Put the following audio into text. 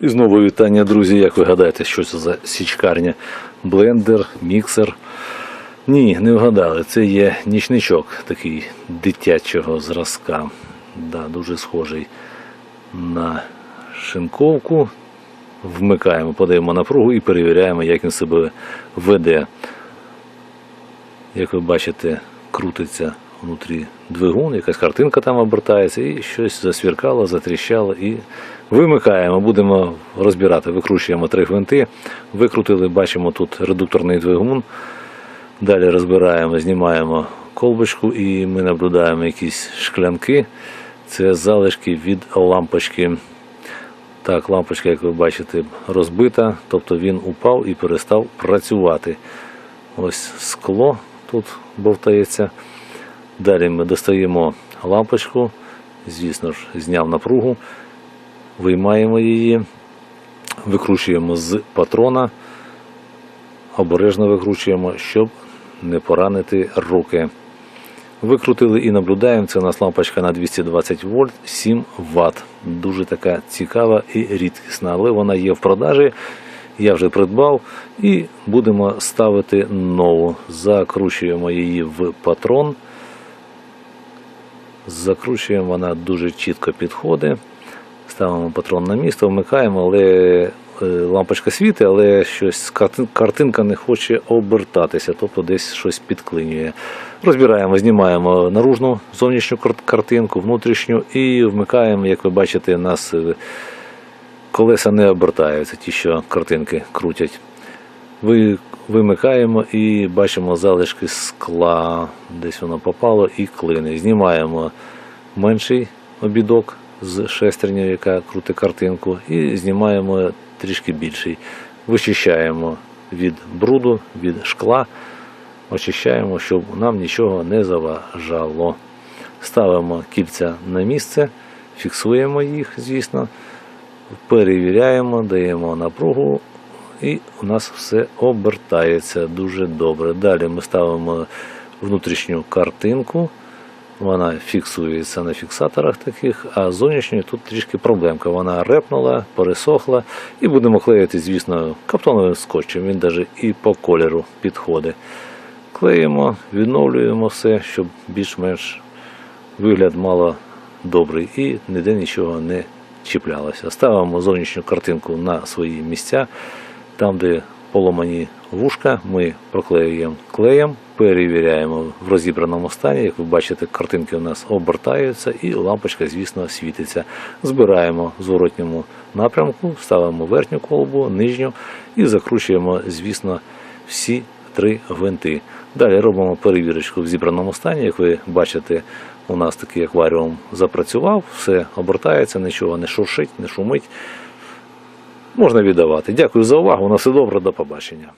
І знову вітання, друзі. Як ви гадаєте, що це за січкарня? Блендер, міксер? Ні, не вгадали. Це є нічничок такий дитячого зразка. Да, дуже схожий на шинковку. Вмикаємо, подаємо напругу і перевіряємо, як він себе веде. Як ви бачите, крутиться внутрі двигун, якась картинка там обертається, і щось засвіркало, затріщало. І вимикаємо, будемо розбирати, викручуємо три гвинти. Викрутили, бачимо тут редукторний двигун. Далі розбираємо, знімаємо колбочку і ми наблюдаємо якісь шклянки. Це залишки від лампочки. Так, лампочка, як ви бачите, розбита, тобто він упав і перестав працювати. Ось скло тут бовтається. Далі ми достаємо лампочку, звісно ж, зняв напругу, виймаємо її, викручуємо з патрона, обережно викручуємо, щоб не поранити руки. Викрутили і наблюдаємо. Це у нас лампочка на 220 вольт, 7 Вт. Дуже така цікава і рідкісна, але вона є в продажі. Я вже придбав і будемо ставити нову. Закручуємо її в патрон. Закручуємо, вона дуже чітко підходить. Ставимо патрон на місце, вмикаємо, але е, лампочка світить, але щось картинка не хоче обертатися, тобто десь щось підклинює. Розбираємо, знімаємо наружну зовнішню картинку, внутрішню і вмикаємо, як ви бачите, нас е, колеса не обертаються, ті, що картинки крутять. Ви, вимикаємо і бачимо залишки скла, десь воно попало і клини. Знімаємо менший обідок з шестернею, яка крутить картинку, і знімаємо трішки більший. Вичищаємо від бруду, від шкла, очищаємо, щоб нам нічого не заважало. Ставимо кільця на місце, фіксуємо їх, звісно, перевіряємо, даємо напругу, і у нас все обертається дуже добре. Далі ми ставимо внутрішню картинку. Вона фіксується на фіксаторах таких, а зовнішньою тут трішки проблемка. Вона репнула, пересохла і будемо клеїти, звісно, каптоновим скотчем. Він навіть і по кольору підходить. Клеїмо, відновлюємо все, щоб більш-менш вигляд мало добрий і ніде нічого не чіплялося. Ставимо зовнішню картинку на свої місця. Там, де поломані вушка, ми проклеюємо клеєм, перевіряємо в розібраному стані. Як ви бачите, картинки у нас обертаються і лампочка, звісно, світиться. Збираємо в зворотньому напрямку, ставимо верхню колбу, нижню і закручуємо, звісно, всі три гвинти. Далі робимо перевірочку в зібраному стані. Як ви бачите, у нас такий акваріум запрацював, все обертається, нічого не шуршить, не шумить. Можна віддавати. Дякую за увагу. На все добре, до побачення.